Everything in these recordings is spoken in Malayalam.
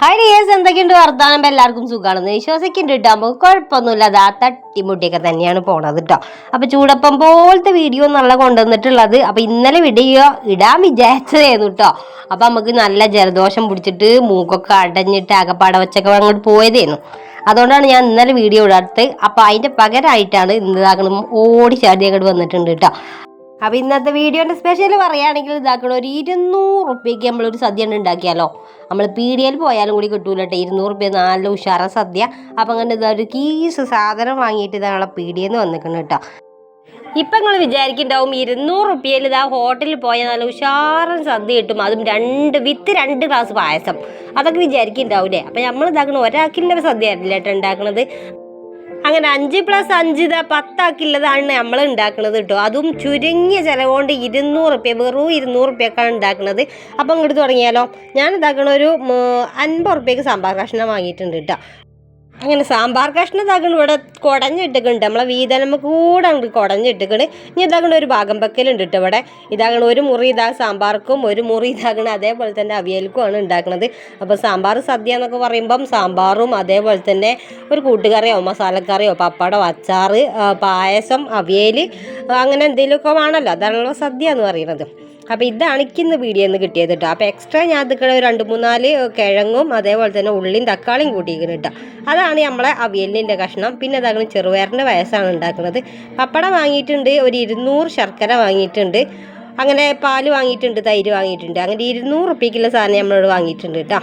ഹായ് ഡിയേഴ്സ് എന്തൊക്കെയുണ്ട്? ഇപ്പൊ എല്ലാവർക്കും സുഖമാണെന്ന് വിശ്വസിക്കുന്നുണ്ട് കേട്ടോ നമുക്ക് കുഴപ്പമൊന്നുമില്ല. അതാ തട്ടിമുട്ടിയൊക്കെ തന്നെയാണ് പോണത് കേട്ടോ അപ്പൊ ചൂടപ്പം പോലത്തെ വീഡിയോ നല്ല കൊണ്ടുവന്നിട്ടുള്ളത്. അപ്പൊ ഇന്നലെ വീഡിയോ ഇടാൻ വിചാരിച്ചതായിരുന്നു കേട്ടോ അപ്പൊ നമുക്ക് നല്ല ജലദോഷം പിടിച്ചിട്ട് മൂക്കൊക്കെ അടഞ്ഞിട്ട് അകപ്പാട വെച്ചൊക്കെ അങ്ങോട്ട് പോയതായിരുന്നു. അതുകൊണ്ടാണ് ഞാൻ ഇന്നലെ വീഡിയോ ഇടാത്തത്. അപ്പൊ അതിന്റെ പകരമായിട്ടാണ് ഇന്നതാകണം ഓടി ചാടി അങ്ങോട്ട് വന്നിട്ടുണ്ട് കേട്ടോ അപ്പൊ ഇന്നത്തെ വീഡിയോന്റെ സ്പെഷ്യൽ പറയുകയാണെങ്കിൽ ഇതാക്കണം ഒരു ഇരുന്നൂറ് റുപ്യക്ക് നമ്മളൊരു സദ്യ ഉണ്ട് ഉണ്ടാക്കിയാലോ? നമ്മൾ പീടിയയിൽ പോയാലും കൂടി കിട്ടൂല കേട്ടോ ഇരുന്നൂറ് റുപ്യ നല്ല ഉഷാറ സദ്യ. അപ്പം അങ്ങനെ ഇതാ ഒരു കീസ് സാധനം വാങ്ങിയിട്ട് ഇതാ ഡി പീടിയെന്ന് വന്നിക്കണം കേട്ടോ ഇപ്പം നിങ്ങൾ വിചാരിക്കുന്നുണ്ടാവും ഇരുന്നൂറ് റുപ്യയിൽ ഇതാ ഹോട്ടലിൽ പോയാൽ നല്ല ഉഷാറൻ സദ്യ കിട്ടും. അതും രണ്ട് വിത്ത് രണ്ട് ഗ്ലാസ് പായസം. അതൊക്കെ വിചാരിക്കുന്നുണ്ടാവില്ലേ അപ്പം നമ്മൾ ഇതാക്കണം ഒരാക്കിന്റെ സദ്യ ആയിരുന്നില്ല കേട്ടോ ഉണ്ടാക്കുന്നത് അങ്ങനെ അഞ്ച് പ്ലസ് അഞ്ച് ഇതാ പത്താക്കിയുള്ളതാണ് നമ്മൾ ഉണ്ടാക്കുന്നത് കേട്ടോ അതും ചുരുങ്ങിയ ചിലവുകൊണ്ട് ഇരുന്നൂറ് റുപ്യ വെറും ഇരുന്നൂറ് റുപ്യക്കാണ് ഉണ്ടാക്കുന്നത് അപ്പം ഇങ്ങോട്ട് തുടങ്ങിയാലോ. ഞാൻ ഇതാക്കണ ഒരു അൻപത് റുപ്യക്ക് സാമ്പാർ കഷ്ണം വാങ്ങിയിട്ടുണ്ട് കേട്ടോ അങ്ങനെ സാമ്പാർ കഷ്ണം ഇതാക്കണ ഇവിടെ കുടഞ്ഞിട്ടിട്ടുണ്ട് നമ്മളെ വീതനമ്മ കൂടെ അങ്ങോട്ട് കുടഞ്ഞിട്ടിക്കണ്. ഇനി ഇതാക്കണ ഒരു ഭാഗം വെക്കലുണ്ട് കേട്ടോ ഇവിടെ. ഇതാകണ ഒരു മുറി ഇതാ സാമ്പാർക്കും ഒരു മുറി ഇതാകണ അതേപോലെ തന്നെ അവിയൽക്കുമാണ് ഉണ്ടാക്കുന്നത് അപ്പോൾ സാമ്പാർ സദ്യ എന്നൊക്കെ പറയുമ്പം സാമ്പാറും അതേപോലെ തന്നെ ഒരു കൂട്ടുകറിയോ മസാലക്കറിയോ പപ്പടോ അച്ചാറ് പായസം അവിയൽ അങ്ങനെ എന്തെങ്കിലുമൊക്കെ വേണമല്ലോ അതാണല്ലോ സദ്യ എന്ന് പറയുന്നത്. അപ്പോൾ ഇതാണ് എനിക്കിന്ന് വീഡിയോ എന്ന് കിട്ടിയത് കേട്ടോ അപ്പോൾ എക്സ്ട്രാ ഞാൻ ഒരു രണ്ട് മൂന്നാൽ കിഴങ്ങും അതേപോലെ തന്നെ ഉള്ളിയും തക്കാളിയും കൂട്ടിയിരിക്കുന്നു കേട്ടോ അതാണ് നമ്മളെ അവിയലിന്റെ കഷ്ണം. പിന്നെ അതാണ് ചെറുപയറിന്റെ വയസ്സാണ് ഉണ്ടാക്കുന്നത്. പപ്പട വാങ്ങിയിട്ടുണ്ട് ഒരു ഇരുന്നൂറ് ശർക്കര വാങ്ങിയിട്ടുണ്ട്. അങ്ങനെ പാൽ വാങ്ങിയിട്ടുണ്ട് തൈര് വാങ്ങിയിട്ടുണ്ട്. അങ്ങനെ ഇരുന്നൂറ് റുപ്യക്കുള്ള സാധനം നമ്മളോട് വാങ്ങിയിട്ടുണ്ട് കേട്ടോ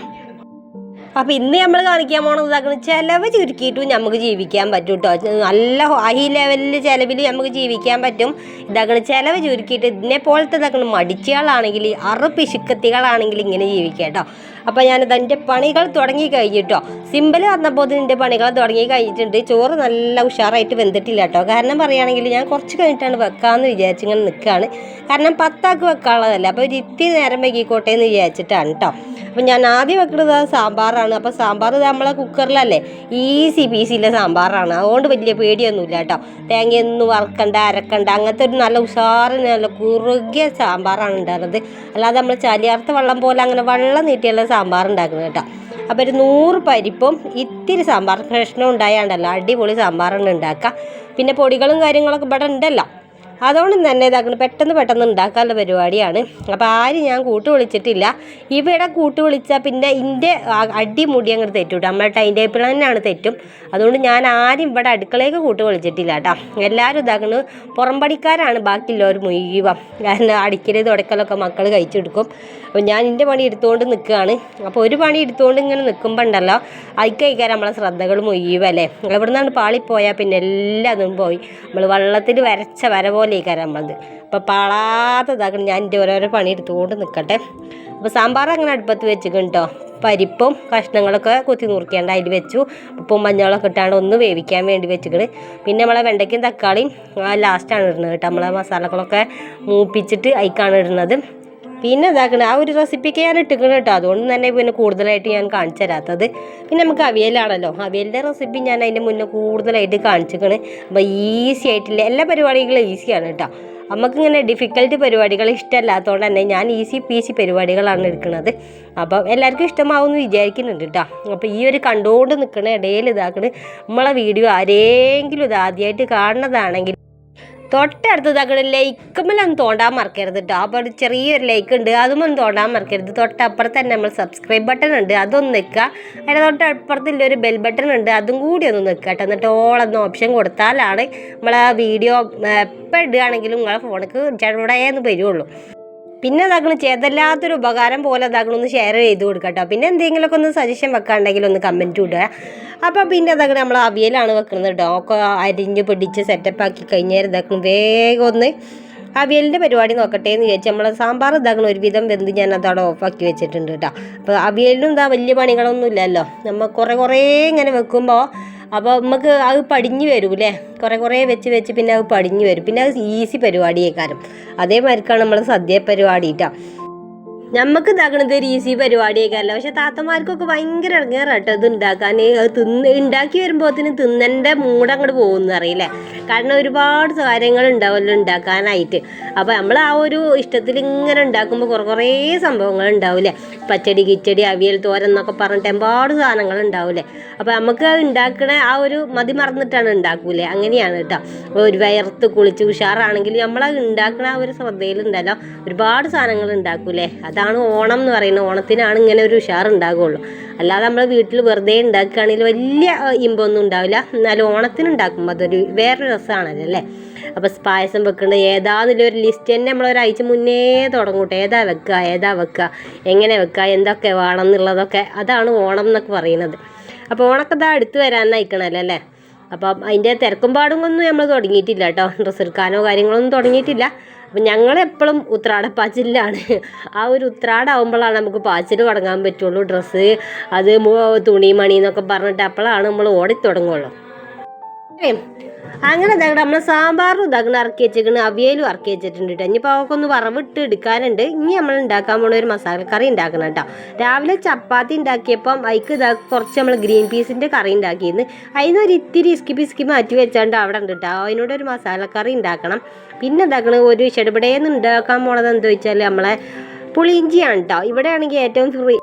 അപ്പൊ ഇന്ന് നമ്മൾ കാണിക്കാൻ പോണത് ഇതാക്കണ ചെലവ് ചുരുക്കിയിട്ടും നമുക്ക് ജീവിക്കാൻ പറ്റും കേട്ടോ നല്ല ഹൈ ലെവലിൽ ചെലവിൽ നമുക്ക് ജീവിക്കാൻ പറ്റും. ഇതാക്കണ ചെലവ് ചുരുക്കിയിട്ട് ഇതിനെ പോലത്തെ ഇതാക്കണം മടിച്ചുകളാണെങ്കിൽ അറു പിശുക്കത്തികളാണെങ്കിൽ ഇങ്ങനെ ജീവിക്കാം കേട്ടോ അപ്പൊ ഞാൻ എന്റെ പണികൾ തുടങ്ങി കഴിഞ്ഞിട്ടോ. സിമ്പിൾ വന്നപ്പോൾ ഇതിന്റെ പണികൾ തുടങ്ങി കഴിഞ്ഞിട്ടുണ്ട്. ചോറ് നല്ല ഉഷാറായിട്ട് വെന്തിട്ടില്ല കേട്ടോ കാരണം പറയുകയാണെങ്കിൽ ഞാൻ കുറച്ച് കഴിഞ്ഞിട്ടാണ് വെക്കാമെന്ന് വിചാരിച്ചിങ്ങനെ നിൽക്കുകയാണ് കാരണം പത്താക്ക് വെക്കാനുള്ളതല്ല. അപ്പോൾ ഒരു ഇത്തിരി നേരം വൈകിക്കോട്ടെ എന്ന് വിചാരിച്ചിട്ടാണ് കേട്ടോ അപ്പം ഞാൻ ആദ്യം വെക്കുന്നത് സാമ്പാറാണ്. അപ്പോൾ സാമ്പാർ നമ്മളെ കുക്കറിലല്ലേ? ഈസി പീസിലെ സാമ്പാറാണ്. അതുകൊണ്ട് വലിയ പേടിയൊന്നുമില്ല കേട്ടോ. തേങ്ങയൊന്നും വറക്കണ്ട അരക്കണ്ട അങ്ങനത്തെ ഒരു നല്ല ഉഷാറ് നല്ല കുറുകിയ സാമ്പാറാണ് ഉണ്ടാകുന്നത് അല്ലാതെ നമ്മൾ ചലിയാർത്ത വെള്ളം പോലെ അങ്ങനെ വെള്ളം നീട്ടിയുള്ള സാമ്പാർ ഉണ്ടാക്കുന്നത് കേട്ടോ. അപ്പോൾ ഒരു നൂറ് പരിപ്പും ഇത്തിരി സാമ്പാർ കഷ്ണം ഉണ്ടായാണ്ടല്ലോ അടിപൊളി സാമ്പാറാണ് ഉണ്ടാക്കുക. പിന്നെ പൊടികളും കാര്യങ്ങളൊക്കെ ഇവിടെ ഉണ്ടല്ലോ. അതുകൊണ്ട് തന്നെ ഇതാക്കുന്നത് പെട്ടെന്ന് പെട്ടെന്ന് ഉണ്ടാക്കാനുള്ള പരിപാടിയാണ്. അപ്പോൾ ആരും ഞാൻ കൂട്ട് വിളിച്ചിട്ടില്ല. ഇവിടെ കൂട്ട് വിളിച്ചാൽ പിന്നെ ഇന്റെ അടിമുടി അങ്ങോട്ട് തെറ്റും കേട്ടോ നമ്മളെ ടൈം ടേബിൾ തന്നെയാണ് തെറ്റും. അതുകൊണ്ട് ഞാൻ ആരും ഇവിടെ അടുക്കളയ്ക്ക് കൂട്ട് വിളിച്ചിട്ടില്ല കേട്ടോ എല്ലാവരും ഇതാക്കുന്നത് പുറംപടിക്കാരാണ് ബാക്കിയുള്ളവർ മുഴുവൻ. കാരണം അടിക്കൽ തുടക്കലൊക്കെ മക്കൾ കഴിച്ചെടുക്കും അപ്പോൾ ഞാൻ എന്റെ പണി എടുത്തുകൊണ്ട് നിൽക്കുകയാണ് അപ്പോൾ ഒരു പണി എടുത്തുകൊണ്ട് ഇങ്ങനെ നിൽക്കുമ്പോൾ ഉണ്ടല്ലോ അതിക്കഴിക്കാൻ നമ്മളെ ശ്രദ്ധകൾ മുഴുവല്ലേ എവിടെ നിന്നാണ് പാളിപ്പോയാൽ പിന്നെ എല്ലാതും പോയി. നമ്മൾ വള്ളത്തിൽ വരച്ച വര പോലെ ഇരിക്കാൻ നമ്മളത്. അപ്പോൾ പാളാത്തതാക്കണം ഞാൻ എന്റെ ഓരോരോ പണി എടുത്തുകൊണ്ട് നിൽക്കട്ടെ അപ്പോൾ സാമ്പാർ അങ്ങനെ അടുപ്പത്ത് കേട്ടോ പരിപ്പും കഷ്ണങ്ങളൊക്കെ കുത്തി നുറുക്കേണ്ട അതിൽ വെച്ചു. ഉപ്പും മഞ്ഞളൊക്കെ ഇട്ടാണ്ട് ഒന്ന് വേവിക്കാൻ വേണ്ടി വെച്ചിട്ട് പിന്നെ നമ്മളെ വെണ്ടയ്ക്കും തക്കാളിയും ലാസ്റ്റാണ് ഇടുന്നത് കേട്ടോ. നമ്മളെ മസാലകളൊക്കെ മൂപ്പിച്ചിട്ട് അതിക്കാണ് ഇടുന്നത്. പിന്നെ ഇതാക്കണ ആ ഒരു റെസിപ്പിക്ക് ഞാൻ ഇട്ടിക്കണം കേട്ടോ അതുകൊണ്ട് തന്നെ പിന്നെ കൂടുതലായിട്ട് ഞാൻ കാണിച്ചു തരാത്തത്. പിന്നെ നമുക്ക് അവിയലാണല്ലോ. അവിയലിന്റെ റെസിപ്പി ഞാൻ അതിന്റെ മുന്നേ കൂടുതലായിട്ട് കാണിച്ചിക്കണ് അപ്പോൾ ഈസി ആയിട്ടില്ല? എല്ലാ പരിപാടികളും ഈസിയാണ് കേട്ടോ നമുക്കിങ്ങനെ ഡിഫിക്കൽട്ട് പരിപാടികൾ ഇഷ്ടമല്ലാത്തതുകൊണ്ട് തന്നെ ഞാൻ ഈസി പീസി പരിപാടികളാണ് എടുക്കുന്നത് അപ്പം എല്ലാവർക്കും ഇഷ്ടമാവുമെന്ന് വിചാരിക്കുന്നുണ്ട് കേട്ടോ അപ്പോൾ ഈ ഒരു കണ്ടുകൊണ്ട് നിൽക്കണ ഇടയിൽ ഇതാക്കണ. നമ്മളെ വീഡിയോ ആരെങ്കിലും ഇത് ആദ്യമായിട്ട് കാണുന്നതാണെങ്കിൽ തൊട്ടടുത്ത് തകട് ലൈക്കുമ്പോഴൊന്നും തോണ്ടാൻ മറക്കരുത് കേട്ടോ അപ്പോൾ ചെറിയൊരു ലൈക്ക് ഉണ്ട് അതുമൊന്നും തോണ്ടാൻ മറക്കരുത്. തൊട്ടപ്പുറത്ത് തന്നെ നമ്മൾ സബ്സ്ക്രൈബ് ബട്ടൺ ഉണ്ട് അതൊന്ന് നിൽക്കുക. അതിന്റെ തൊട്ടപ്പുറത്തില്ല ഒരു ബെൽ ബട്ടൺ ഉണ്ട് അതും കൂടി ഒന്ന് നിൽക്കുക കേട്ടോ എന്നിട്ട് ഓളെന്ന ഓപ്ഷൻ കൊടുത്താലാണ് നമ്മളെ വീഡിയോ എപ്പോൾ ഇടുകയാണെങ്കിലും നിങ്ങളെ ഫോണിക്ക് ചെറുടേന്ന് വരുള്ളൂ. പിന്നെ അതാക്കണം ചെയ്തല്ലാത്തൊരു ഉപകാരം പോലെ അതാക്കണം ഒന്ന് ഷെയർ ചെയ്ത് കൊടുക്കുക കേട്ടോ പിന്നെ എന്തെങ്കിലുമൊക്കെ ഒന്ന് സജഷൻ വെക്കാണ്ടെങ്കിൽ ഒന്ന് കമന്റ് ഇടുക. അപ്പോൾ പിന്നെ അതാക്കണം നമ്മൾ അവിയലാണ് വെക്കുന്നത് കേട്ടോ ഒക്കെ അരിഞ്ഞ് പിടിച്ച് സെറ്റപ്പ് ആക്കി കഴിഞ്ഞാൽ ഇതാക്കും വേഗം ഒന്ന് അവിയലിന്റെ പരിപാടി നോക്കട്ടെ എന്ന് ചോദിച്ചാൽ നമ്മൾ സാമ്പാർ ഇതാക്കണം ഒരുവിധം വെന്ത് ഞാൻ അതവിടെ ഓഫാക്കി വെച്ചിട്ടുണ്ട് കേട്ടോ അപ്പോൾ അവിയലിനും എന്താ വലിയ പണികളൊന്നും ഇല്ലല്ലോ. നമ്മൾ കുറേ കുറേ ഇങ്ങനെ വെക്കുമ്പോൾ അപ്പോൾ നമുക്ക് അത് പടിഞ്ഞ് വരൂലേ കുറേ കുറേ വെച്ച് വെച്ച് പിന്നെ അത് പടിഞ്ഞ് വരും. പിന്നെ അത് ഈസി പരിപാടിയേക്കാരും. അതേമാതിരിക്കാണ് നമ്മൾ സദ്യ പരിപാടി കേട്ടോ നമുക്ക് ഇതാക്കണത് ഒരു ഈസി പരിപാടിയൊക്കെ അല്ല പക്ഷെ താത്തമാർക്കൊക്കെ ഭയങ്കര ഇറങ്ങേറാട്ടോ ഇത് ഉണ്ടാക്കാൻ അത് തിന്ന് ഉണ്ടാക്കി വരുമ്പോഴത്തേന് തിന്നന്റെ മൂടം അങ്ങോട്ട് പോകുന്നു അറിയില്ലേ. കാരണം ഒരുപാട് കാര്യങ്ങൾ ഉണ്ടാവുമല്ലോ ഉണ്ടാക്കാനായിട്ട്. അപ്പോൾ നമ്മൾ ആ ഒരു ഇഷ്ടത്തിൽ ഇങ്ങനെ ഉണ്ടാക്കുമ്പോൾ കുറേ കുറേ സംഭവങ്ങൾ ഉണ്ടാവില്ലേ. പച്ചടി കിച്ചടി അവിയൽ തോരൻ എന്നൊക്കെ പറഞ്ഞിട്ട് ഒരുപാട് സാധനങ്ങൾ ഉണ്ടാവില്ലേ. അപ്പോൾ നമുക്ക് അത് ഉണ്ടാക്കണ ആ ഒരു മതി മറന്നിട്ടാണ് ഉണ്ടാക്കൂലേ. അങ്ങനെയാണ് കേട്ടോ. ഒരു വയർത്ത് കുളിച്ച് ഉഷാറാണെങ്കിൽ നമ്മളത് ഉണ്ടാക്കണ ആ ഒരു ശ്രദ്ധയിലുണ്ടല്ലോ. ഒരുപാട് സാധനങ്ങൾ ഉണ്ടാക്കൂലേ. അതാണ് ഓണം എന്ന് പറയുന്നത്. ഓണത്തിനാണ് ഇങ്ങനെ ഒരു ഉഷാർ അല്ലാതെ നമ്മൾ വീട്ടിൽ വെറുതെ ഉണ്ടാക്കുകയാണെങ്കിൽ വലിയ ഇമ്പമൊന്നും ഉണ്ടാവില്ല. എന്നാലും ഓണത്തിന് ഉണ്ടാക്കുമ്പോൾ അതൊരു വേറൊരു രസമാണല്ലോ അല്ലേ? അപ്പോൾ പായസം വെക്കേണ്ടത് ഏതാന്നുള്ള ഒരു ലിസ്റ്റ് തന്നെ നമ്മൾ ഒരാഴ്ച മുന്നേ തുടങ്ങൂട്ടെ. ഏതാ വെക്കുക ഏതാ വെക്കുക എങ്ങനെ വെക്കുക എന്തൊക്കെ വേണം എന്നുള്ളതൊക്കെ. അതാണ് ഓണം എന്നൊക്കെ പറയുന്നത്. അപ്പോൾ ഓണൊക്കെ ഇതാ അടുത്ത് വരാനായിക്കണല്ലോ അല്ലേ? അപ്പം അതിന്റെ തിരക്കും പാടും ഒന്നും നമ്മൾ തുടങ്ങിയിട്ടില്ല കേട്ടോ. ഡ്രസ്സ് എടുക്കാനോ കാര്യങ്ങളൊന്നും തുടങ്ങിയിട്ടില്ല. അപ്പം ഞങ്ങളെപ്പോഴും ഉത്രാട പാച്ചിലാണ് ആ ഒരു ഉത്രാടാവുമ്പോഴാണ് നമുക്ക് പാച്ചിൽ തുടങ്ങാൻ പറ്റുള്ളൂ. ഡ്രസ്സ് അത് തുണി മണി എന്നൊക്കെ പറഞ്ഞിട്ട് അപ്പോഴാണ് നമ്മൾ ഓടി തുടങ്ങുള്ളൂ അങ്ങനെ ഇതാകട്ടെ നമ്മൾ സാമ്പാറും ഇതാക്കണ ഇറക്കി വെച്ചേക്കണ് അവിയലും ഇറക്കി വെച്ചിട്ടുണ്ട് കേട്ടോ ഇനിയിപ്പോൾ അവൾക്ക് വറവിട്ട് എടുക്കാനുണ്ട്. ഇനി നമ്മൾ ഉണ്ടാക്കാൻ പോണ ഒരു മസാലക്കറി ഉണ്ടാക്കണം കേട്ടോ രാവിലെ ചപ്പാത്തി ഉണ്ടാക്കിയപ്പം അതിക്ക് ഇതാ കുറച്ച് നമ്മൾ ഗ്രീൻ പീസിന്റെ കറി ഉണ്ടാക്കിയിരുന്നു. അതിന് ഒരു ഇത്തിരി ഇസ്കി പിസ്കി മാറ്റി വെച്ചാണ്ട് അവിടെ ഉണ്ട് കേട്ടോ അതിനോട് ഒരു മസാലക്കറി ഉണ്ടാക്കണം. പിന്നെ ഇതാക്കണ ഒരു ചെടുപടേന്ന് ഉണ്ടാക്കാൻ പോണത് എന്താ വെച്ചാൽ നമ്മളെ പുളിയിഞ്ചിയാണ് കേട്ടോ ഇവിടെയാണെങ്കിൽ ഏറ്റവും ഫ്രീ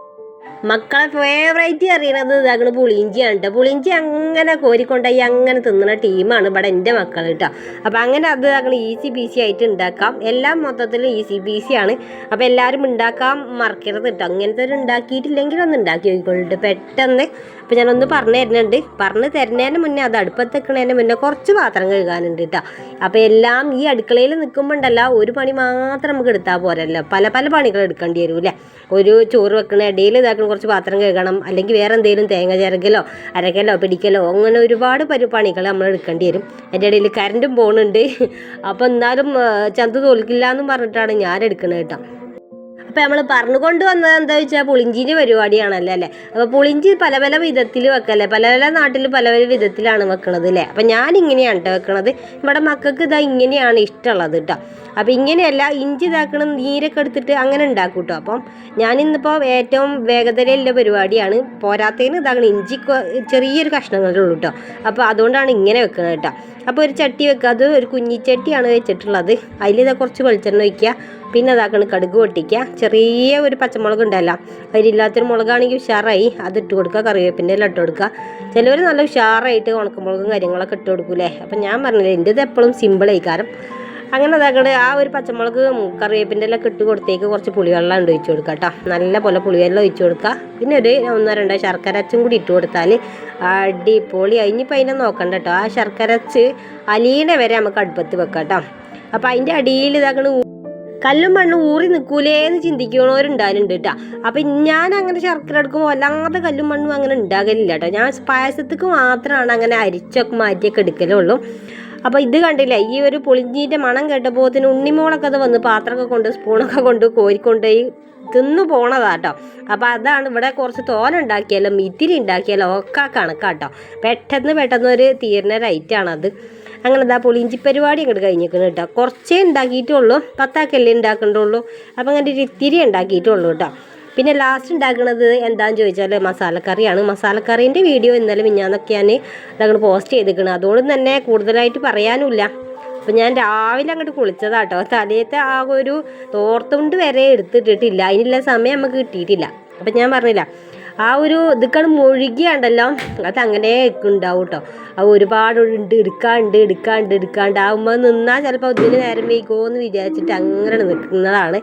മക്കളെ ഫേവറേറ്റ് അറിയണത് ഞങ്ങൾ പുളിഞ്ചിയാണ് കേട്ടോ പുളിഞ്ചി അങ്ങനെ കോരിക്കൊണ്ടായി അങ്ങനെ തിന്നുന്ന ടീമാണ് ഇവിടെ എന്റെ മക്കൾ കേട്ടോ അപ്പം അങ്ങനെ അത് ഞങ്ങൾ ഈസി ബീസി ആയിട്ട് ഉണ്ടാക്കാം എല്ലാം മൊത്തത്തിൽ ഈസി ബീസി ആണ്. അപ്പം എല്ലാവരും ഉണ്ടാക്കാൻ മറക്കരുത് കേട്ടോ അങ്ങനത്തെ ഒരു ഉണ്ടാക്കിയിട്ടില്ലെങ്കിൽ ഒന്ന് ഉണ്ടാക്കി നോക്കിക്കൊള്ളിട്ട് പെട്ടെന്ന് അപ്പം ഞാനൊന്ന് പറഞ്ഞു തരുന്നുണ്ട്. പറഞ്ഞു തരുന്നതിന് മുന്നേ അത് അടുപ്പത്ത് വെക്കുന്നതിന് മുന്നേ കുറച്ച് പാത്രം കഴുകാനുണ്ട് കേട്ടോ അപ്പോൾ എല്ലാം ഈ അടുക്കളയിൽ നിൽക്കുമ്പോൾ ഉണ്ടല്ലോ ഒരു പണി മാത്രം നമുക്ക് എടുത്താൽ പോരല്ലോ. പല പല പണികൾ എടുക്കേണ്ടി വരും ഒരു ചോറ് വെക്കുന്ന ഇടയിൽ ഇതാക്കണം കുറച്ച് പാത്രം കഴുകണം അല്ലെങ്കിൽ വേറെ എന്തെങ്കിലും തേങ്ങ ചിരകലോ അരക്കലോ പിടിക്കലോ അങ്ങനെ ഒരുപാട് പരി പണികൾ നമ്മൾ എടുക്കേണ്ടി വരും. എന്റെ ഇടയിൽ കറണ്ടും പോകുന്നുണ്ട് അപ്പോൾ എന്നാലും ചന്തു തോൽക്കില്ല എന്നും പറഞ്ഞിട്ടാണ് ഞാൻ എടുക്കുന്നത് കേട്ടോ. അപ്പോൾ നമ്മൾ പറഞ്ഞുകൊണ്ട് വന്നത് എന്താ വെച്ചാൽ പുളിഞ്ചിന്റെ പരിപാടിയാണല്ലോ അല്ലേ? അപ്പോൾ പുളിഞ്ചി പല പല വിധത്തിൽ വെക്കല്ലേ? പല പല നാട്ടിൽ പല പല വിധത്തിലാണ് വെക്കണത് അല്ലേ? അപ്പോൾ ഞാൻ ഇങ്ങനെയാണ് കേട്ടോ വെക്കണത്. ഇവിടെ മക്കൾക്ക് ഇതാ ഇങ്ങനെയാണ് ഇഷ്ടമുള്ളത് കേട്ടോ. അപ്പോൾ ഇങ്ങനെയല്ല ഇഞ്ചി ഇതാക്കണം നീരൊക്കെ എടുത്തിട്ട് അങ്ങനെ ഉണ്ടാക്കും കേട്ടോ അപ്പം ഞാനിന്നിപ്പോൾ ഏറ്റവും വേഗതയിലുള്ള പരിപാടിയാണ്. പോരാത്തതിന് ഇതാക്കണം ഇഞ്ചി ചെറിയൊരു കഷ്ണങ്ങളേ ഉള്ളൂ കേട്ടോ അപ്പോൾ അതുകൊണ്ടാണ് ഇങ്ങനെ വെക്കുന്നത് കേട്ടോ അപ്പോൾ ഒരു ചട്ടി വെക്കുക അത് ഒരു കുഞ്ഞിച്ചട്ടിയാണ് വെച്ചിട്ടുള്ളത്. അതിലിതാ കുറച്ച് വെളിച്ചെണ്ണ ഒഴിക്കുക. പിന്നെ അതാക്കണം കടുക് പൊട്ടിക്കുക. ചെറിയ ഒരു പച്ചമുളക് ഉണ്ടല്ലോ. അതിലില്ലാത്തൊരു മുളകാണെങ്കിൽ ഉഷാറായി. അത് ഇട്ട് കൊടുക്കുക. കറിവേപ്പിന്റെ എല്ലാം ഇട്ട് കൊടുക്കുക. ചിലവർ നല്ല ഉഷാറായിട്ട് ഉണക്കമുളകും കാര്യങ്ങളൊക്കെ ഇട്ട് കൊടുക്കൂലേ. അപ്പം ഞാൻ പറഞ്ഞില്ലേ എന്റെ ഇത് എപ്പോഴും സിമ്പിളായി ആയിക്കാരം അങ്ങനെ അതാക്കടെ ആ ഒരു പച്ചമുളക് കറിവേപ്പിന്റെ എല്ലാം ഇട്ട് കൊടുത്തേക്ക് കുറച്ച് പുളിവെള്ളം ഉണ്ട് ഒഴിച്ചു കൊടുക്കുക കേട്ടോ നല്ല പോലെ പുളിവെള്ളം ഒഴിച്ചു കൊടുക്കുക പിന്നെ ഒരു ഒന്നോ രണ്ടോ ശർക്കര അച്ചും കൂടി ഇട്ട് കൊടുത്താൽ അടിപൊളി. ഇനിയിപ്പോൾ അതിനെ നോക്കണ്ട കേട്ടോ ആ ശർക്കര അച്ച് അലീനെ വരെ നമുക്ക് അടുപ്പത്ത് വെക്കാം കേട്ടോ അപ്പോൾ അതിന്റെ അടിയിൽ ഇതാക്കണ കല്ലും മണ്ണും ഊറി നിൽക്കൂലേന്ന് ചിന്തിക്കണവരുണ്ടാകലുണ്ട് കേട്ടോ അപ്പം ഞാൻ അങ്ങനെ ശർക്കര എടുക്കുമ്പോൾ വല്ലാതെ കല്ലും മണ്ണും അങ്ങനെ ഉണ്ടാകലില്ല കേട്ടോ ഞാൻ പായസത്തേക്ക് മാത്രമാണ് അങ്ങനെ അരിച്ചൊക്കെ മാറ്റിയൊക്കെ എടുക്കലുള്ളൂ. അപ്പോൾ ഇത് കണ്ടില്ലേ? ഈ ഒരു പുളിഞ്ചീന്റെ മണം കേട്ടപ്പോൾ തന്നെ ഉണ്ണിമോളൊക്കെ അത് വന്ന് പാത്രമൊക്കെ കൊണ്ട് സ്പൂണൊക്കെ കൊണ്ട് കോരിക്കൊണ്ടുപോയി തിന്നു പോണതാട്ടോ. അപ്പോൾ അതാണ് ഇവിടെ കുറച്ച് തോന ഉണ്ടാക്കിയാലും ഇത്തിരി ഉണ്ടാക്കിയാലും ഒക്കെ കണക്കാട്ടോ. പെട്ടെന്ന് പെട്ടെന്ന് ഒരു തീരുന്ന റൈറ്റാണത് അങ്ങനെ എന്താ പുളിഞ്ചി പരിപാടി അങ്ങോട്ട് കഴിഞ്ഞിരിക്കുന്നു കേട്ടോ. കുറച്ചേ ഉണ്ടാക്കിയിട്ടുള്ളൂ പത്താക്കല്ലേ ഉണ്ടാക്കണ്ടുള്ളൂ. അപ്പോൾ അങ്ങനെ ഒരു ഇത്തിരി ഉണ്ടാക്കിയിട്ടുള്ളൂ കേട്ടോ. പിന്നെ ലാസ്റ്റ് ഉണ്ടാക്കുന്നത് എന്താണെന്ന് ചോദിച്ചാൽ മസാലക്കറിയാണ്. മസാലക്കറീന്റെ വീഡിയോ ഇന്നലെ മിഞ്ഞാന്നൊക്കെ ഞാൻ ഞങ്ങൾ പോസ്റ്റ് ചെയ്തിരിക്കണം അതുകൊണ്ട് തന്നെ കൂടുതലായിട്ട് പറയാനുമില്ല. അപ്പം ഞാൻ രാവിലെ അങ്ങോട്ട് കുളിച്ചതാട്ടോ. തലേത്തെ ആ ഒരു തോർത്തുണ്ട് വരെ എടുത്തിട്ടിട്ടില്ല. അതിനുള്ള സമയം നമുക്ക് കിട്ടിയിട്ടില്ല. അപ്പം ഞാൻ പറഞ്ഞില്ല ആ ഒരു ഇതൊക്കെ മുഴുകിയാണ്ടല്ലോ അത് അങ്ങനെ ഉണ്ടാവും കേട്ടോ അത് ഒരുപാട് ഉണ്ട് എടുക്കാണ്ട് എടുക്കാണ്ട് എടുക്കാണ്ട്. ആകുമ്പോൾ നിന്നാൽ ചിലപ്പോൾ ഇതിന് നേരം വൈകുമോ എന്ന് വിചാരിച്ചിട്ട് അങ്ങനെ നിൽക്കുന്നതാണ്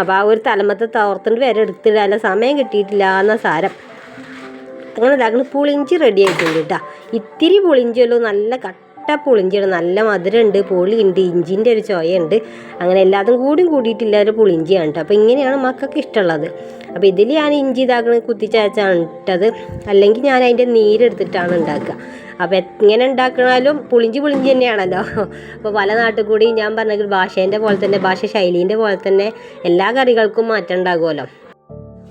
അപ്പോൾ ആ ഒരു തലമത്തെ തോർത്തിന്റെ വരെ എടുത്തിടാനുള്ള സമയം കിട്ടിയിട്ടില്ല എന്ന സാരം. അങ്ങനെ ഇതാക്കണ പുളിഞ്ചി റെഡി ആയിട്ടുണ്ട് കേട്ടോ ഇത്തിരി പുളിഞ്ചല്ലോ നല്ല കട്ട പുളിഞ്ചിയാണ്. നല്ല മധുരമുണ്ട്. പുളിയുണ്ട്. ഇഞ്ചിന്റെ ഒരു ചോയുണ്ട് അങ്ങനെ എല്ലാതും കൂടിയും കൂടിയിട്ടില്ല ഒരു പുളിഞ്ചിയാണ് കേട്ടോ അപ്പോൾ ഇങ്ങനെയാണ് മക്കൾക്ക് ഇഷ്ടമുള്ളത്. അപ്പോൾ ഇതിൽ ഞാൻ ഇഞ്ചി ഇതാക്കണ കുത്തിച്ചയച്ചാണ് ഇട്ടത് അല്ലെങ്കിൽ ഞാൻ അതിന്റെ നീരെടുത്തിട്ടാണ് ഉണ്ടാക്കുക. അപ്പോൾ എങ്ങനെ ഉണ്ടാക്കണാലും പുളിഞ്ചി പുളിഞ്ചി തന്നെയാണല്ലോ. അപ്പോൾ പല നാട്ടിൽ കൂടി ഞാൻ പറഞ്ഞ ഭാഷേന്റെ പോലെ തന്നെ ഭാഷ ശൈലീന്റെ പോലെ തന്നെ എല്ലാ കറികൾക്കും മാറ്റം ഉണ്ടാകുമല്ലോ.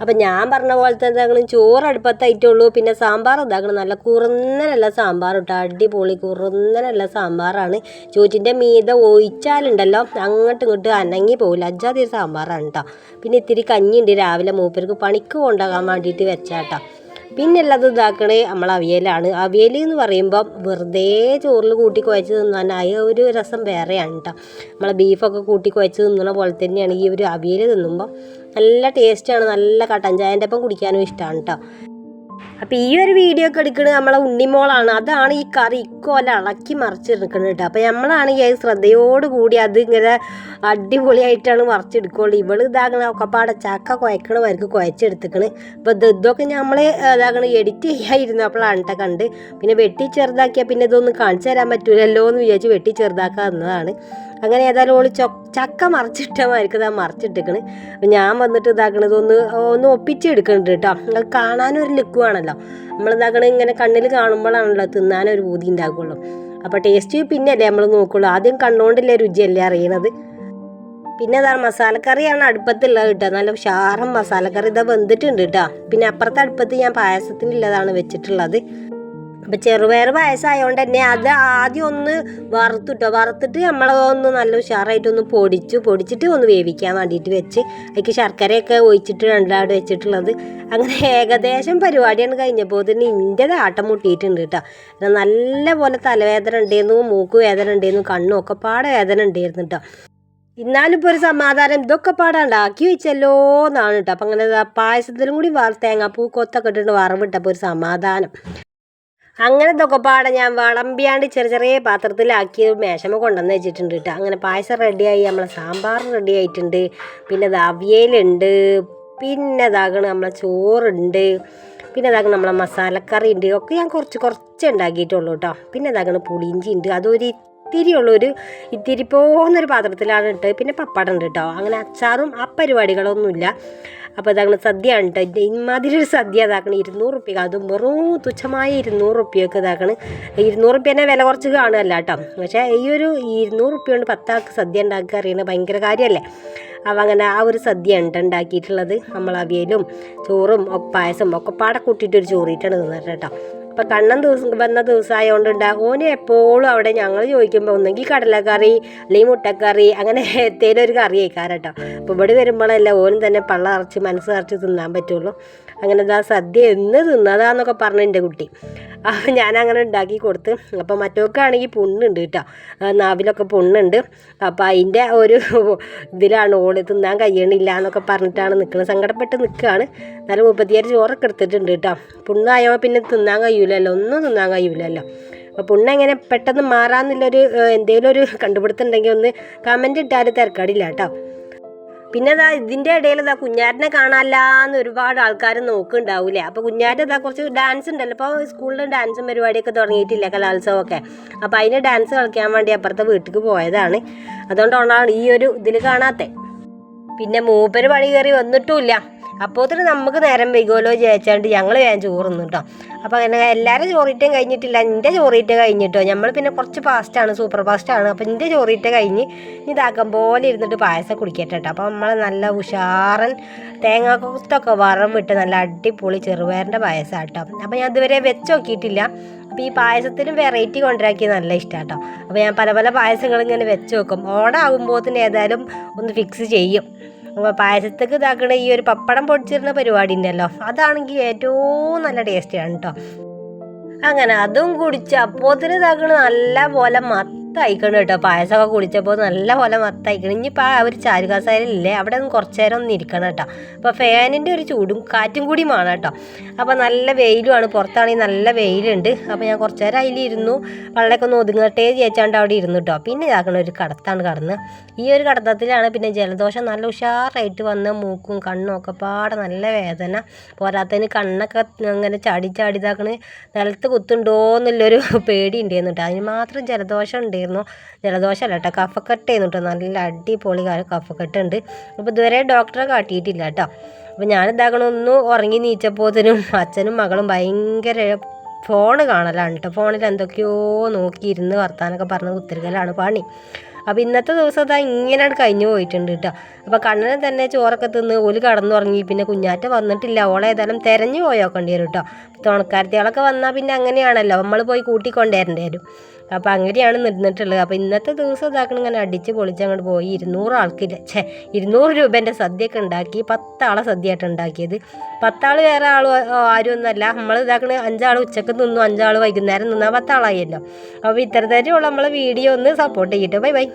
അപ്പം ഞാൻ പറഞ്ഞ പോലത്തെ എന്താകണം ചോറ് അടുപ്പത്തായിട്ടുള്ളൂ പിന്നെ സാമ്പാർ ഇതാക്കണം. നല്ല കുറുന്നനല്ല സാമ്പാർ കേട്ടോ അടിപൊളി കുറുന്നനല്ല സാമ്പാറാണ്. ചോറ്റിന്റെ മീത ഒഴിച്ചാലുണ്ടല്ലോ. അങ്ങോട്ടും ഇങ്ങോട്ടും അനങ്ങി പോകില്ല അജാതി സാമ്പാറാണ് കേട്ടോ പിന്നെ ഇത്തിരി കഞ്ഞിയുണ്ട് രാവിലെ മൂപ്പർക്ക്. പണിക്ക് കൊണ്ടുപോകാൻ വേണ്ടിയിട്ട് വെച്ചാട്ടോ. പിന്നെ ഉള്ളത് ഇതാക്കണേ. നമ്മൾ അവിയലാണ്. അവിയൽ എന്ന് പറയുമ്പോൾ വെറുതെ ചോറിൽ കൂട്ടി കുഴച്ച് തിന്നാൻ ആ ഒരു രസം വേറെയാണ് കേട്ടോ നമ്മളെ ബീഫൊക്കെ കൂട്ടി കുഴച്ച് തിന്നണ പോലെ തന്നെയാണ് ഈ ഒരു അവിയൽ തിന്നുമ്പോൾ നല്ല ടേസ്റ്റാണ് നല്ല കട്ടൻ ചായന്റെ ഒപ്പം കുടിക്കാനും ഇഷ്ടമാണ് കേട്ടോ അപ്പോൾ ഈ ഒരു വീഡിയോ ഒക്കെ എടുക്കുന്നത് നമ്മളെ ഉണ്ണിമോളാണ്. അതാണ് ഈ കറി ഇക്കോല ഇളക്കി മറിച്ചെടുക്കുന്നത് കേട്ടോ. അപ്പോൾ നമ്മളാണെങ്കിൽ അത് ശ്രദ്ധയോടുകൂടി അത് ഇങ്ങനെ അടിപൊളിയായിട്ടാണ് മറിച്ചെടുക്കുള്ളൂ. ഇവൾ ഇതാകണ ഒക്കെപ്പാടെ ചക്ക കുഴക്കണ വരക്ക് കുഴച്ചെടുത്തിക്കണ്. അപ്പോൾ ഇത് ഇതൊക്കെ നമ്മൾ ഇതാകണ എഡിറ്റ് ചെയ്യാതിരുന്നപ്പോഴാണ് കേട്ടോ കണ്ട്. പിന്നെ വെട്ടി ചെറുതാക്കിയാൽ പിന്നെ ഇതൊന്നും കാണിച്ചു തരാൻ പറ്റൂലല്ലോ എന്ന് വിചാരിച്ച് വെട്ടി ചെറുതാക്കാവുന്നതാണ് അങ്ങനെ ഏതായാലും ഓൾ ചൊ ചക്ക മറിച്ചിട്ടമായിരിക്കും ഞാൻ മറിച്ചിട്ടിക്കണ്. അപ്പം ഞാൻ വന്നിട്ട് ഇതാക്കണത് ഒന്ന് ഒന്ന് ഒപ്പിച്ചെടുക്കുന്നുണ്ട് കേട്ടോ അത് കാണാനൊരു ലുക്ക് വേണമല്ലോ നമ്മൾ ഇതാക്കണ ഇങ്ങനെ കണ്ണിൽ കാണുമ്പോഴാണല്ലോ തിന്നാനൊരു ബൂതി ഉണ്ടാക്കുള്ളൂ അപ്പോൾ ടേസ്റ്റ് പിന്നെയല്ലേ നമ്മൾ നോക്കുള്ളൂ. ആദ്യം കണ്ണുകൊണ്ടല്ലേ രുചിയല്ലേ അറിയണത്. പിന്നെ അതാണ് മസാലക്കറിയാണ് അടുപ്പത്തുള്ളത് കേട്ടോ നല്ല ഷാറും മസാലക്കറി ഇതാ വെന്തിട്ടുണ്ട് കേട്ടോ പിന്നെ അപ്പുറത്തെ അടുപ്പത്ത് ഞാൻ പായസത്തിനുള്ളതാണ് വെച്ചിട്ടുള്ളത്. അപ്പം ചെറുപയർ പായസമായതുകൊണ്ട് തന്നെ അത് ആദ്യം ഒന്ന് വറുത്തിട്ടോ. വറുത്തിട്ട് നമ്മൾ ഒന്ന് നല്ല ഉഷാറായിട്ടൊന്ന് പൊടിച്ചു പൊടിച്ചിട്ട് ഒന്ന് വേവിക്കാൻ വേണ്ടിയിട്ട് വെച്ച് അതിക്ക് ശർക്കരയൊക്കെ ഒഴിച്ചിട്ട് രണ്ടാട് വെച്ചിട്ടുള്ളത്. അങ്ങനെ ഏകദേശം പരിപാടിയാണ് കഴിഞ്ഞപ്പോൾ തന്നെ ഇന്റെ ആട്ടം മുട്ടിയിട്ടുണ്ട് കേട്ടോ. നല്ലപോലെ നല്ല പോലെ തലവേദന ഉണ്ടായിരുന്നു മൂക്ക് വേദന ഉണ്ടായിരുന്നു കണ്ണും ഒക്കെ പാടെ വേദന ഉണ്ടായിരുന്നു കേട്ടോ. ഇന്നാലിപ്പോൾ ഒരു സമാധാനം ഇതൊക്കെ പാടാണ്ടാക്കി വെച്ചല്ലോ എന്നാണ് കേട്ടോ. അപ്പം അങ്ങനെ പായസത്തിലും കൂടി തേങ്ങാപ്പൂ കൊത്തൊക്കെ ഇട്ടിട്ട് വറവിട്ടപ്പോൾ ഒരു സമാധാനം. അങ്ങനെ പാടെ ഞാൻ വിളമ്പിയാണ്ട് ചെറിയ ചെറിയ പാത്രത്തിലാക്കി മേശമ കൊണ്ടുവന്ന് വെച്ചിട്ടുണ്ട് കേട്ടോ. അങ്ങനെ പായസം റെഡിയായി നമ്മളെ സാമ്പാർ റെഡി ആയിട്ടുണ്ട്. പിന്നെ ഇത് അവിയലുണ്ട് പിന്നെ ഇതാകണ നമ്മളെ ചോറുണ്ട് പിന്നെ ഇതാകണം നമ്മളെ മസാലക്കറി ഉണ്ട്. ഒക്കെ ഞാൻ കുറച്ച് കുറച്ച് ഉണ്ടാക്കിയിട്ടുള്ളൂ കേട്ടോ. പിന്നെ ഇതാകണം പുളിയിഞ്ചി ഉണ്ട്. അതൊരു ഇത്തിരി ഉള്ളൊരു ഇത്തിരി പോകുന്നൊരു പാത്രത്തിലാണ് ഇട്ട് പിന്നെ പപ്പടം ഉണ്ട് കേട്ടോ അങ്ങനെ അച്ചാറും ആ പരിപാടികളൊന്നുമില്ല. അപ്പോൾ അതങ്ങനെ സദ്യ കേട്ടോ ഇമാതിരി ഒരു സദ്യ ഇതാക്കണം. ഇരുന്നൂറ് റുപ്യ അതും വെറും തുച്ഛമായ ഇരുന്നൂറ് റുപ്യൊക്കെ ഇതാക്കണം. ഇരുന്നൂറ് റുപ്യ തന്നെ വില കുറച്ച് കാണുമല്ല കേട്ടോ പക്ഷേ ഈ ഒരു ഇരുന്നൂറ് റുപ്യ കൊണ്ട് പത്താൾക്ക് സദ്യ ഉണ്ടാക്കുക അറിയണത് ഭയങ്കര കാര്യമല്ലേ? അപ്പം അങ്ങനെ ആ ഒരു സദ്യ ഉണ്ട് ഉണ്ടാക്കിയിട്ടുള്ളത്. നമ്മൾ അവിയലും ചോറും പായസം ഒക്കെ പാടെ കൂട്ടിയിട്ടൊരു ചോറിയിട്ടാണ് തിന്നിട്ട് കേട്ടോ അപ്പം കണ്ണൻ ദിവസം വന്ന ദിവസമായതുകൊണ്ട് ഉണ്ടാകും ഓന് എപ്പോഴും അവിടെ ഞങ്ങൾ ചോദിക്കുമ്പോൾ ഒന്നെങ്കിൽ കടലക്കറി അല്ലെങ്കിൽ മുട്ടക്കറി അങ്ങനെ എത്തേലും ഒരു കറി കഴിക്കാറ് അപ്പോൾ ഇവിടെ വരുമ്പോഴല്ല ഓനും തന്നെ പള്ള നിറച്ച് മനസ്സ് നിറച്ച് തിന്നാൻ പറ്റുള്ളൂ. അങ്ങനെ ഇതാ സദ്യ എന്ന് തിന്നതാന്നൊക്കെ പറഞ്ഞു എന്റെ കുട്ടി. അപ്പം ഞാനങ്ങനെ ഉണ്ടാക്കി കൊടുത്ത്. മറ്റൊക്കെ ആണെങ്കിൽ പുണ്ണുണ്ട് കേട്ടോ. നാവിലൊക്കെ പുണ്ണുണ്ട്. അപ്പോൾ അതിന്റെ ഒരു ഇതിലാണ് ഓൾ തിന്നാൻ കഴിയണില്ല എന്നൊക്കെ പറഞ്ഞിട്ടാണ് നിൽക്കുന്നത് സങ്കടപ്പെട്ട് നിൽക്കുകയാണ് എന്നാലും മുപ്പത്തിയാറ് ചോറൊക്കെ എടുത്തിട്ടുണ്ട് കേട്ടോ. പുണ്ണായോ പിന്നെ തിന്നാൻ കഴിയൂലല്ലോ. ഒന്നും തിന്നാൻ കഴിയൂലല്ലോ. അപ്പോൾ പുണ്ണ് എങ്ങനെ പെട്ടെന്ന് മാറാമെന്നുള്ളൊരു എന്തെങ്കിലും ഒരു കണ്ടുപിടുത്തം ഉണ്ടെങ്കിൽ ഒന്ന് കമന്റ് ഇട്ടാൽ തിരക്കാടില്ല കേട്ടോ. പിന്നെ ഇതാ ഇതിന്റെ ഇടയിൽ ഇതാ കുഞ്ഞാറ്റിനെ കാണാനില്ലാന്ന് ഒരുപാട് ആൾക്കാർ നോക്കുന്നുണ്ടാവൂലേ. അപ്പോൾ കുഞ്ഞാറ്റ് ഇതാ കുറച്ച് ഡാൻസ് ഉണ്ടല്ലോ. ഇപ്പോൾ സ്കൂളിൽ ഡാൻസും പരിപാടിയൊക്കെ തുടങ്ങിയിട്ടില്ല കലോത്സവമൊക്കെ? അപ്പോൾ അതിന് ഡാൻസ് കളിക്കാൻ വേണ്ടി അപ്പുറത്തെ വീട്ടിലേക്ക് പോയതാണ്. അതുകൊണ്ടാണ് ഈ ഒരു ഇതിൽ കാണാത്തത് പിന്നെ മൂപ്പര് പണി കയറി വന്നിട്ടുമില്ല അപ്പോത്തിന് നമുക്ക് നേരം വൈകുമല്ലോ ചേച്ചാണ്ട് ഞങ്ങൾ വേഗം ചോറുന്നു കേട്ടോ അപ്പോൾ അങ്ങനെ എല്ലാവരും ചോറിയിട്ടും കഴിഞ്ഞിട്ടില്ല. എന്റെ ചോറിയിട്ട് കഴിഞ്ഞിട്ടോ. നമ്മൾ പിന്നെ കുറച്ച് ഫാസ്റ്റാണ് സൂപ്പർ ഫാസ്റ്റാണ് അപ്പോൾ എന്റെ ചോറിയിട്ട് കഴിഞ്ഞ് ഇതാക്കാൻ പോലെ ഇരുന്നിട്ട് പായസം കുടിക്കട്ടെ കേട്ടോ അപ്പോൾ നമ്മൾ നല്ല ഉഷാറൻ വറം വിട്ട് നല്ല അടിപൊളി ചെറുപയറിന്റെ പായസം കേട്ടോ അപ്പോൾ ഞാൻ ഇതുവരെ വെച്ച് നോക്കിയിട്ടില്ല. അപ്പോൾ ഈ പായസത്തിനും വെറൈറ്റി കൊണ്ടുവരാക്കിയത് നല്ല ഇഷ്ടമാണ് കേട്ടോ അപ്പോൾ ഞാൻ പല പല പായസങ്ങൾ ഇങ്ങനെ വെച്ച് നോക്കും. ഓടാകുമ്പോഴത്തിന് ഏതായാലും ഒന്ന് ഫിക്സ് ചെയ്യും. അപ്പോൾ പായസത്തേക്ക് ഇതാക്കണ ഈ ഒരു പപ്പടം പൊടിച്ചിരുന്ന പരിപാടി ഉണ്ടല്ലോ അതാണെങ്കിൽ ഏറ്റവും നല്ല ടേസ്റ്റിയാണ് കേട്ടോ അങ്ങനെ അതും കുടിച്ച് അപ്പോത്തിന് ഇതാക്കണ നല്ല പോലെ മത്തയക്കണം കേട്ടോ. പായസമൊക്കെ കുടിച്ചപ്പോൾ നല്ല പോലെ മത്തായിക്കണം ഇനിയിപ്പോൾ ആ ഒരു ചാരുകാസായില്ലേ അവിടെ ഒന്ന് കുറച്ച് നേരം ഒന്ന് ഇരിക്കണം കേട്ടോ. അപ്പോൾ ഫാനിന്റെ ഒരു ചൂടും കാറ്റും കൂടി വേണം കേട്ടോ. അപ്പോൾ നല്ല വെയിലുമാണ്. പുറത്താണെങ്കിൽ നല്ല വെയിലുണ്ട്. അപ്പോൾ ഞാൻ കുറച്ച് നേരം അതിലിരുന്നു. വെള്ളമൊക്കെ ഒന്ന് ഒതുങ്ങട്ടെ ചേച്ചാണ്ട് അവിടെ ഇരുന്നു കേട്ടോ. പിന്നെ ഇതാക്കണ ഒരു കടത്താണ് കടന്ന്. ഈ ഒരു കടത്തത്തിലാണ് പിന്നെ ജലദോഷം നല്ല ഉഷാറായിട്ട് വന്ന് മൂക്കും കണ്ണും ഒക്കെ പാടെ നല്ല വേദന. പോരാത്തതിന് കണ്ണൊക്കെ അങ്ങനെ ചാടി ചാടി ഇതാക്കണ. നിലത്ത് കുത്തുണ്ടോ എന്നുള്ളൊരു പേടി ഉണ്ടായിരുന്നു കേട്ടോ. അതിന് മാത്രം ജലദോഷം ഉണ്ടായിരുന്നു ജലദോഷം അല്ല കേട്ടോ. കഫക്കെട്ട് ചെയ്യുന്നുണ്ട് നല്ല അടിപൊളി കഫക്കെട്ട് ഉണ്ട് അപ്പോൾ ഇതുവരെ ഡോക്ടറെ കാട്ടിയിട്ടില്ല കേട്ടോ. അപ്പോൾ ഒന്ന് ഉറങ്ങി നീച്ചപ്പോത്തിനും അച്ഛനും മകളും ഭയങ്കര ഫോൺ കാണലാണ് കേട്ടോ. ഫോണിൽ എന്തൊക്കെയോ നോക്കിയിരുന്ന് വർത്താനൊക്കെ പറഞ്ഞ് കുത്തിരിക്കലാണ് പണി. അപ്പോൾ ഇന്നത്തെ ദിവസം അതാ ഇങ്ങനെ കഴിഞ്ഞു പോയിട്ടുണ്ട് കേട്ടോ. അപ്പോൾ കണ്ണനെ തന്നെ ചോറൊക്കെ തിന്ന് ഓൽ കടന്നുറങ്ങി. പിന്നെ കുഞ്ഞാറ്റ വന്നിട്ടില്ല. ഓളെ ഏതായാലും തിരഞ്ഞു പോയോക്കേണ്ടി വരും കേട്ടോ. തുണക്കാരത്തികളൊക്കെ വന്നാൽ പിന്നെ അങ്ങനെയാണല്ലോ. നമ്മൾ പോയി കൂട്ടിക്കൊണ്ടുവരേണ്ടി വരും. അപ്പോൾ അങ്ങനെയാണ് നിന്നിട്ടുള്ളത്. അപ്പോൾ ഇന്നത്തെ ദിവസം ഇതാക്കണം ഇങ്ങനെ അടിച്ച് പൊളിച്ച് അങ്ങോട്ട് പോയി. ഇരുന്നൂറ് ആൾക്ക് ഛേ ഇരുന്നൂറ് രൂപേന്റെ സദ്യയൊക്കെ ഉണ്ടാക്കി. പത്താളെ സദ്യയായിട്ട് ഉണ്ടാക്കിയത്. പത്താൾ വേറെ ആൾ ആരും ഒന്നുമല്ല. നമ്മൾ ഇതാക്കണ അഞ്ചാൾ ഉച്ചയ്ക്ക് നിന്നു അഞ്ചാൾ വൈകുന്നേരം നിന്നാൽ പത്താളായല്ലോ. അപ്പോൾ ഇത്തരത്തിലുള്ള നമ്മളെ വീഡിയോ ഒന്ന് സപ്പോർട്ട് ചെയ്യട്ടെ. Bye bye.